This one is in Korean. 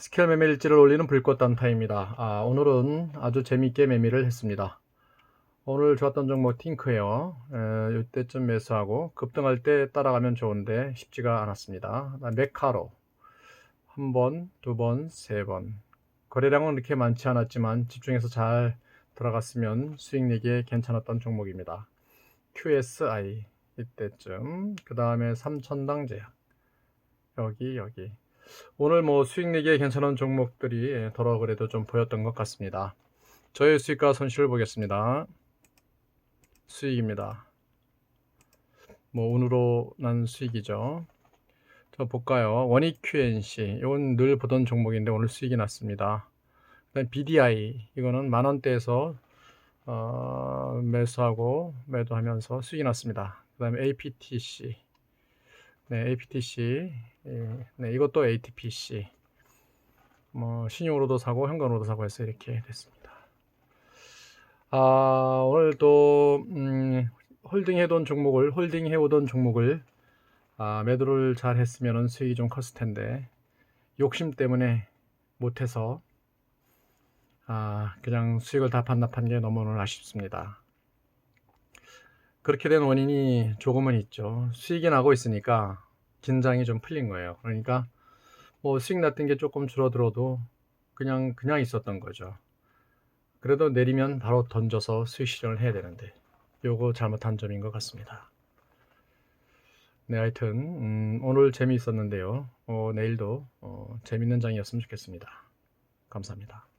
스케일 매매 일지를 올리는 불꽃 단타입니다. 아, 오늘은 아주 재밌게 매매를 했습니다. 오늘 좋았던 종목 팅크예요. 에, 이때쯤 매수하고 급등할 때 따라가면 좋은데 쉽지가 않았습니다. 그다음 메카로 한 번, 두 번, 세 번. 거래량은 그렇게 많지 않았지만 집중해서 잘 들어갔으면 수익 내기에 괜찮았던 종목입니다. QSI 이때쯤 그 다음에 삼천당 제약 여기 여기 오늘 뭐 수익 내기에 괜찮은 종목들이 더러 그래도 좀 보였던 것 같습니다. 저의 수익과 손실을 보겠습니다. 수익입니다. 뭐 운으로 난 수익이죠. 저 볼까요? 원익 QNC 이건 늘 보던 종목인데 오늘 수익이 났습니다. 그다음 BDI 이거는 만 원대에서 어, 매수하고 매도하면서 수익이 났습니다. 그다음에 APTC 네, APTC 예, 네, 이것도 ATPC 뭐 신용으로도 사고 현금으로도 사고 해서 이렇게 됐습니다. 아, 오늘도 음, 홀딩해둔 종목을 홀딩해오던 종목을 아, 매도를 잘 했으면 수익이 좀 컸을 텐데 욕심 때문에 못해서 아, 그냥 수익을 다 반납한 게 너무 오늘 아쉽습니다. 그렇게 된 원인이 조금은 있죠. 수익이 나고 있으니까 긴장이 좀 풀린 거예요. 그러니까 뭐 수익 났던 게 조금 줄어들어도 그냥 그냥 있었던 거죠. 그래도 내리면 바로 던져서 수익 실현을 해야 되는데 요거 잘못한 점인 것 같습니다. 네, 하여튼 음, 오늘 재미있었는데요. 어, 내일도 어, 재밌는 장이었으면 좋겠습니다. 감사합니다.